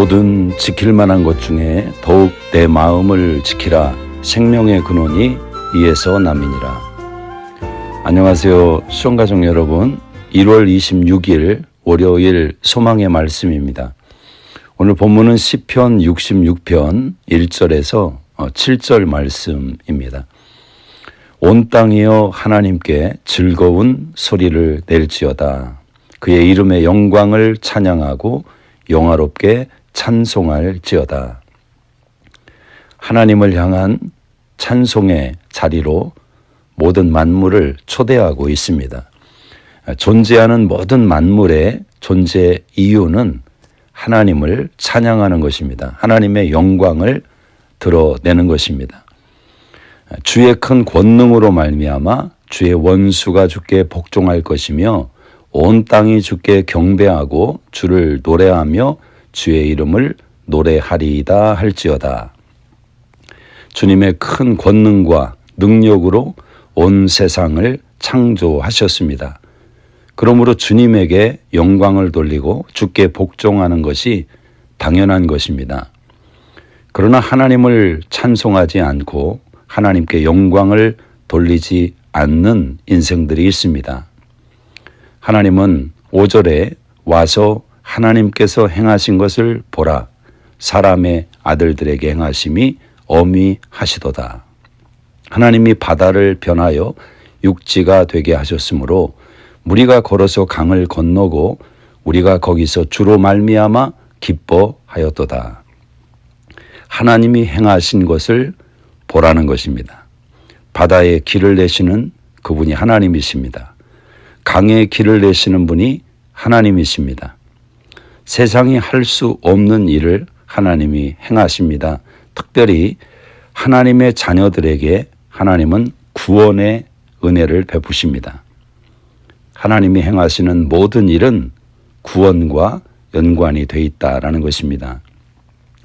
모든 지킬 만한 것 중에 더욱 내 마음을 지키라 생명의 근원이 이에서 남이니라. 안녕하세요. 수영가족 여러분. 1월 26일 월요일 소망의 말씀입니다. 오늘 본문은 시편 66편 1절에서 7절 말씀입니다. 온 땅이여 하나님께 즐거운 소리를 낼지어다. 그의 이름의 영광을 찬양하고 영화롭게 찬송할지어다. 하나님을 향한 찬송의 자리로 모든 만물을 초대하고 있습니다. 존재하는 모든 만물의 존재 이유는 하나님을 찬양하는 것입니다. 하나님의 영광을 드러내는 것입니다. 주의 큰 권능으로 말미암아 주의 원수가 주께 복종할 것이며 온 땅이 주께 경배하고 주를 노래하며 주의 이름을 노래하리이다 할지어다. 주님의 큰 권능과 능력으로 온 세상을 창조하셨습니다. 그러므로 주님에게 영광을 돌리고 주께 복종하는 것이 당연한 것입니다. 그러나 하나님을 찬송하지 않고 하나님께 영광을 돌리지 않는 인생들이 있습니다. 하나님은 5절에 와서 하나님께서 행하신 것을 보라. 사람의 아들들에게 행하심이 어미하시도다. 하나님이 바다를 변하여 육지가 되게 하셨으므로 우리가 걸어서 강을 건너고 우리가 거기서 주로 말미암아 기뻐하였도다. 하나님이 행하신 것을 보라는 것입니다. 바다에 길을 내시는 그분이 하나님이십니다. 강에 길을 내시는 분이 하나님이십니다. 세상이 할 수 없는 일을 하나님이 행하십니다. 특별히 하나님의 자녀들에게 하나님은 구원의 은혜를 베푸십니다. 하나님이 행하시는 모든 일은 구원과 연관이 돼 있다라는 것입니다.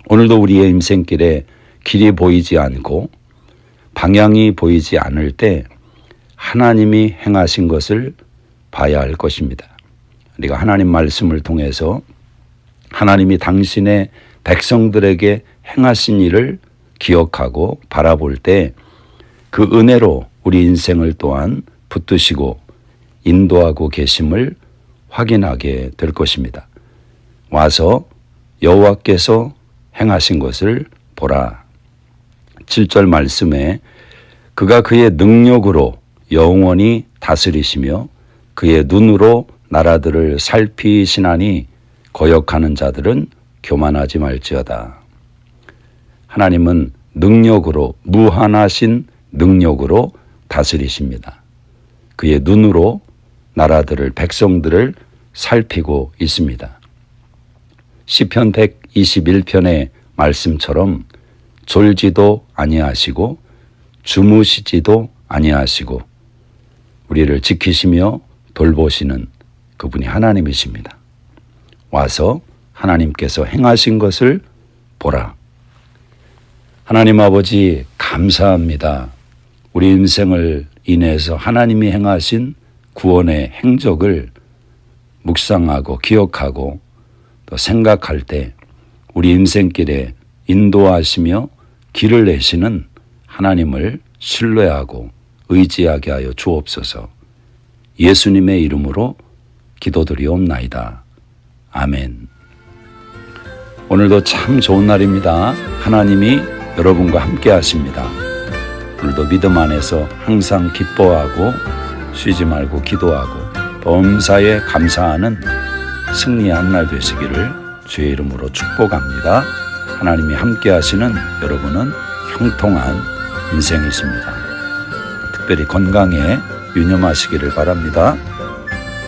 오늘도 우리의 인생길에 길이 보이지 않고 방향이 보이지 않을 때 하나님이 행하신 것을 봐야 할 것입니다. 우리가 하나님 말씀을 통해서 하나님이 당신의 백성들에게 행하신 일을 기억하고 바라볼 때 그 은혜로 우리 인생을 또한 붙드시고 인도하고 계심을 확인하게 될 것입니다. 와서 여호와께서 행하신 것을 보라. 7절 말씀에 그가 그의 능력으로 영원히 다스리시며 그의 눈으로 나라들을 살피시나니 거역하는 자들은 교만하지 말지어다. 하나님은 능력으로 무한하신 능력으로 다스리십니다. 그의 눈으로 나라들을 백성들을 살피고 있습니다. 시편 121편의 말씀처럼 졸지도 아니하시고 주무시지도 아니하시고 우리를 지키시며 돌보시는 그분이 하나님이십니다. 와서 하나님께서 행하신 것을 보라. 하나님 아버지 감사합니다. 우리 인생을 인해서 하나님이 행하신 구원의 행적을 묵상하고 기억하고 또 생각할 때 우리 인생길에 인도하시며 길을 내시는 하나님을 신뢰하고 의지하게 하여 주옵소서. 예수님의 이름으로 기도드리옵나이다. 아멘. 오늘도 참 좋은 날입니다. 하나님이 여러분과 함께 하십니다. 오늘도 믿음 안에서 항상 기뻐하고 쉬지 말고 기도하고 범사에 감사하는 승리의 한날 되시기를 주의 이름으로 축복합니다. 하나님이 함께 하시는 여러분은 형통한 인생이십니다. 특별히 건강에 유념하시기를 바랍니다.